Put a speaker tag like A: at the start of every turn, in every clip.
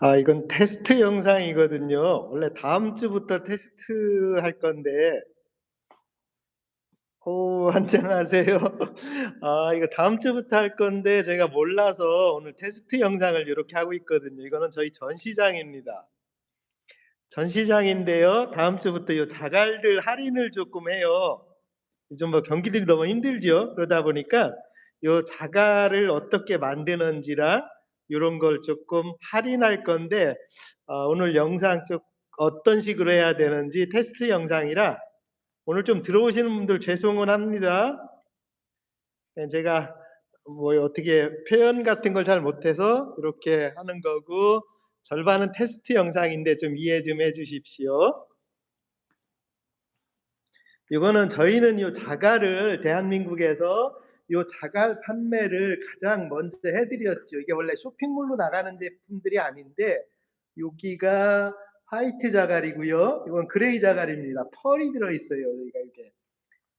A: 아 이건 테스트 영상이거든요. 원래 다음 주부터 테스트 할 건데 오 안녕하세요. 아 이거 다음 주부터 할 건데 제가 몰라서 오늘 테스트 영상을 이렇게 하고 있거든요. 이거는 저희 전시장입니다. 전시장인데요. 다음 주부터 요 자갈들 할인을 조금 해요. 요즘 뭐 경기들이 너무 힘들죠. 그러다 보니까 요 자갈을 어떻게 만드는지랑 요런 걸 쪼끔 할인할 건데 어 오늘 영상 좀 어떤 식으로 해야 되는지 테스트 영상이라 오늘 좀 들어오시는 분들 죄송은 합니다. 예 제가 뭐 어떻게 표현 같은 걸 잘 못해서 이렇게 하는 거고 절반은 테스트 영상인데 좀 이해 좀 해 주십시오. 이거는 저희는 요 자갈을 대한민국에서 요 자갈 판매를 가장 먼저 해 드렸죠. 이게 원래 쇼핑몰로 나가는 제품들이 아닌데 여기가 화이트 자갈이고요. 이건 그레이 자갈입니다. 펄이 들어 있어요. 여기가 이게.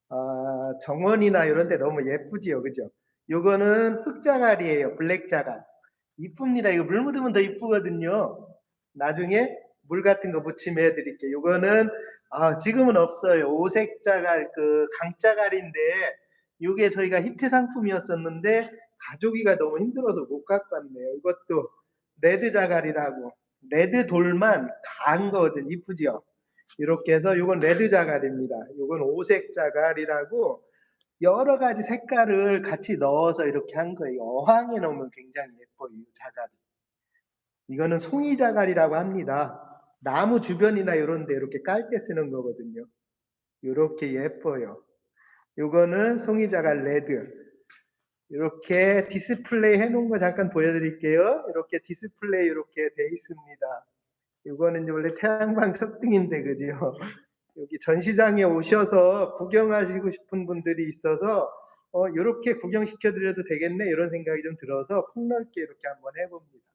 A: 아 정원이나 이런 데 너무 예쁘지요. 그죠? 요거는 흑 자갈이에요. 블랙 자갈. 이쁩니다. 이거 물 묻으면 더 이쁘거든요. 나중에 물 같은 거 묻히면 해 드릴게요. 요거는 아 지금은 없어요. 오색 자갈 그 강자갈인데 요게 저희가 히트 상품이었었는데 가져오기가 너무 힘들어서 못 갖고 왔네요. 이것도 레드 자갈이라고 레드 돌만 가은 거거든요. 이쁘죠? 이렇게 해서 요건 레드 자갈입니다. 요건 오색 자갈이라고 여러 가지 색깔을 같이 넣어서 이렇게 한 거예요. 어항에 놓으면 굉장히 예뻐요, 이 자갈이. 이거는 송이 자갈이라고 합니다. 나무 주변이나 요런 데 이렇게 깔 때 쓰는 거거든요. 요렇게 예뻐요. 요거는 송이 자갈 레드. 이렇게 디스플레이 해 놓은 거 잠깐 보여 드릴게요. 이렇게 디스플레이 이렇게 돼 있습니다. 요거는 원래 태양광 석등인데 그죠? 여기 전시장에 오셔서 구경하시고 싶은 분들이 있어서 어 요렇게 구경시켜 드려도 되겠네 이런 생각이 좀 들어서 폭넓게 이렇게 한번 해 봅니다.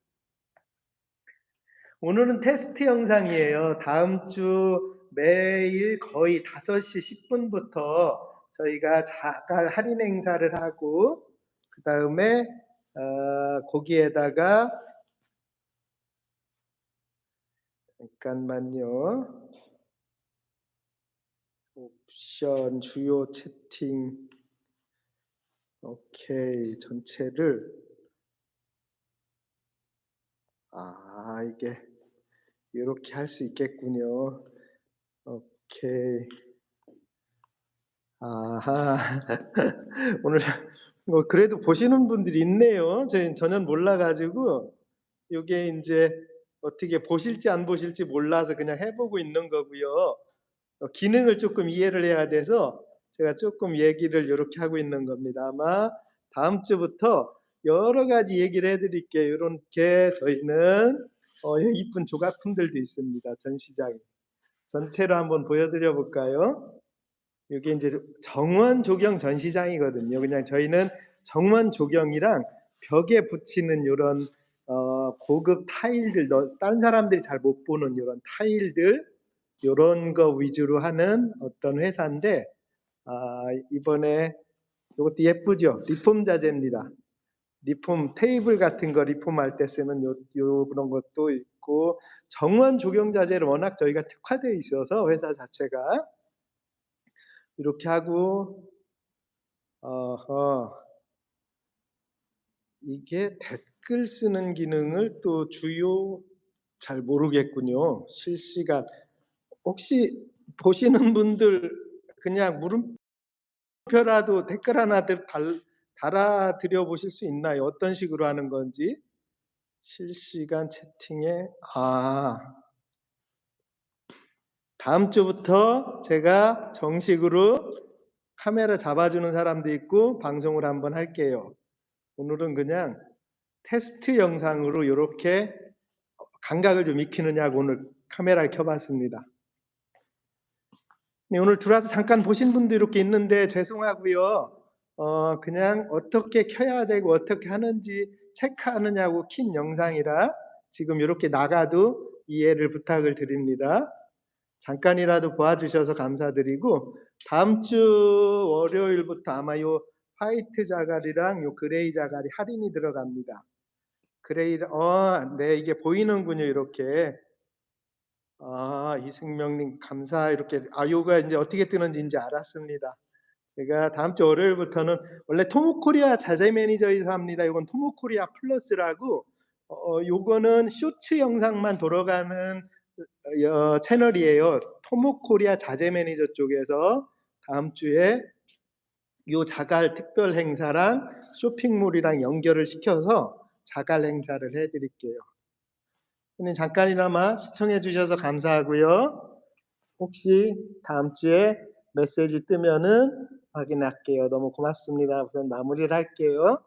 A: 오늘은 테스트 영상이에요. 다음 주 매일 거의 5시 10 분부터 저희가 자갈 할인 행사를 하고 그 다음에 어 거기에다가 잠깐만요. 옵션 주요 채팅 오케이. 전체를 아 이게 요렇게 할 수 있겠군요. 오케이. 아하. 오늘 뭐 그래도 보시는 분들이 있네요. 저희는 전혀 몰라 가지고 요게 인제 어떻게 보실지 안 보실지 몰라서 그냥 해 보고 있는 거고요. 어 기능을 쪼끔 이해를 해야 돼서 제가 쪼끔 얘기를 요렇게 하고 있는 겁니다. 아마 다음 주부터 여러 가지 얘기를 해 드릴게요. 요렇게 저희는 어 이쁜 조각품들도 있습니다, 전시장에. 전체로 한번 보여 드려 볼까요? 요게 인제 정원 조경 전시장이거든요. 그냥 저희는 정원 조경이랑 벽에 붙이는 요런 어 고급 타일들 너 다른 사람들이 잘 못 보는 요런 타일들 요런 거 위주로 하는 어떤 회사인데 아 이번에 요것도 예쁘죠? 리폼 자재입니다. 리폼 테이블 같은 거 리폼할 때 쓰는 요 요런 것도 있고 정원 조경 자재를 워낙 저희가 특화되어 있어서 회사 자체가 이렇게 하고 어허. 이게 댓글 쓰는 기능을 또 주요 잘 모르겠군요. 실시간 혹시 보시는 분들 그냥 물음표라도 댓글 하나 달 달아 드려 보실 수 있나요? 어떤 식으로 하는 건지? 실시간 채팅에 아. 다음 주부터 제가 정식으로 카메라 잡아 주는 사람도 있고 방송을 한번 할게요. 오늘은 그냥 테스트 영상으로 요렇게 감각을 좀 익히느냐고 오늘 카메라를 켜 봤습니다. 네 오늘 들어와서 잠깐 보신 분도 이렇게 있는데 죄송하고요. 어 그냥 어떻게 켜야 되고 어떻게 하는지 체크하느냐고 킨 영상이라 지금 요렇게 나가도 이해를 부탁을 드립니다. 잠깐이라도 봐 주셔서 감사드리고 다음 주 월요일부터 아마 요 화이트 자갈이랑 요 그레이 자갈이 할인이 들어갑니다. 그레이를 어네 이게 보이는군요 이렇게. 아 이승명님 감사 이렇게 아 요가 인제 어떻게 뜨는지 인제 알았습니다. 제가 다음 주 월요일부터는 원래 토모코리아 자재 매니저에서 합니다. 요건 토모코리아 플러스라고 어 요거는 쇼츠 영상만 돌아가는 어여 채널이에요. 토모코리아 자재 매니저 쪽에서 다음 주에 요 자갈 특별 행사랑 쇼핑몰이랑 연결을 시켜서 자갈 행사를 해 드릴게요. 손님 잠깐이나마 시청해 주셔서 감사하고요. 혹시 다음 주에 메시지 뜨면은 확인할게요. 너무 고맙습니다. 우선 마무리를 할게요.